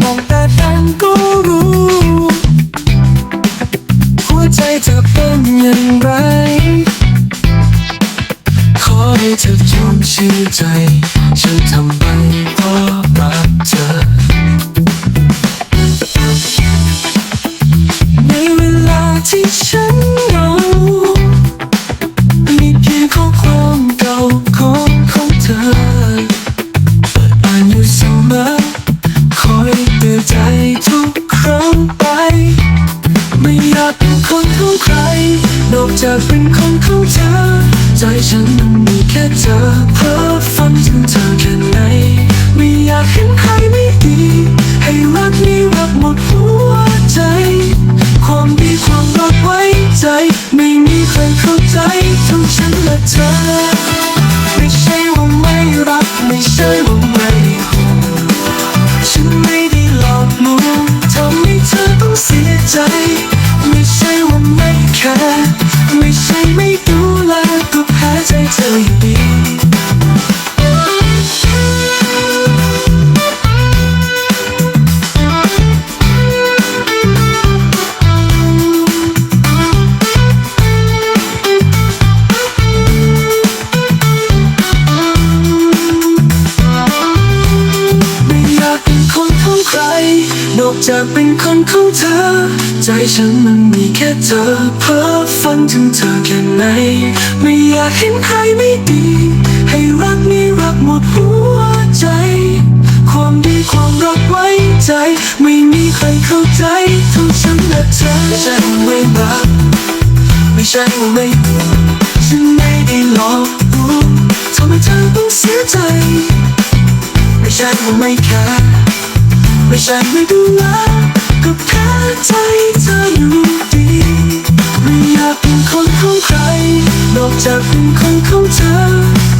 มองแต่กันก็รู้ หัวใจเธอเป็นอย่างไร ขอให้เธอชุ่มชื่นใจ ฉันทำไปเพราะรักเธอ ในเวลาที่ฉัน คนของใคร นอกจากเป็นคนของเธอ ใจฉันมันมีแค่เธอ เพ้อฝันถึงเธอแค่ไหน ไม่อยากเห็นใครไม่ดี ให้รักนี้รักหมดหัวใจ ความดีความรักไว้ใจ ไม่มีใครเข้าใจทั้งฉันและเธอ ไม่ใช่ว่าไม่แคร์ไม่ใช่ไม่ดูแลก็แพ้ใจ นอกจากเป็นคนของเธอ ใจฉันมันมีแค่เธอ เพ้อฝันถึงเธอแค่ไหน ไม่อยากเห็นใครไม่ดี ให้รักนี้รักหมดหัวใจ ความดีความรักไว้ใจ ไม่มีใครเข้าใจเทั้งฉันและเธอไม่ใช่ไม่รักไม่ใช่ว่าไม่ฉันไม่ได้หลอกลวงทำให้เธอต้องเสียใจ ไม่ใช่ว่าไม่แคร์ ไม่ใช่ไม่ดูแลก็แค่ใจเธออยู่ดี ไม่อยากเป็นคนของใคร นอกจากเป็นคนของเธอ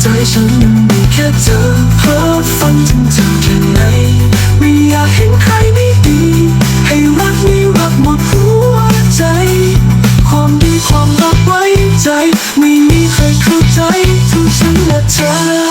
ใจฉันมันมีแค่เธอเพ้อฝันถึงเธอแค่ไหน ไม่อยากเห็นใครไม่ดี ให้รักนี้รักหมดหัวใจ ความดีความรักไว้ใจ ไม่มีใครเข้าใจทั้งฉันและเธอ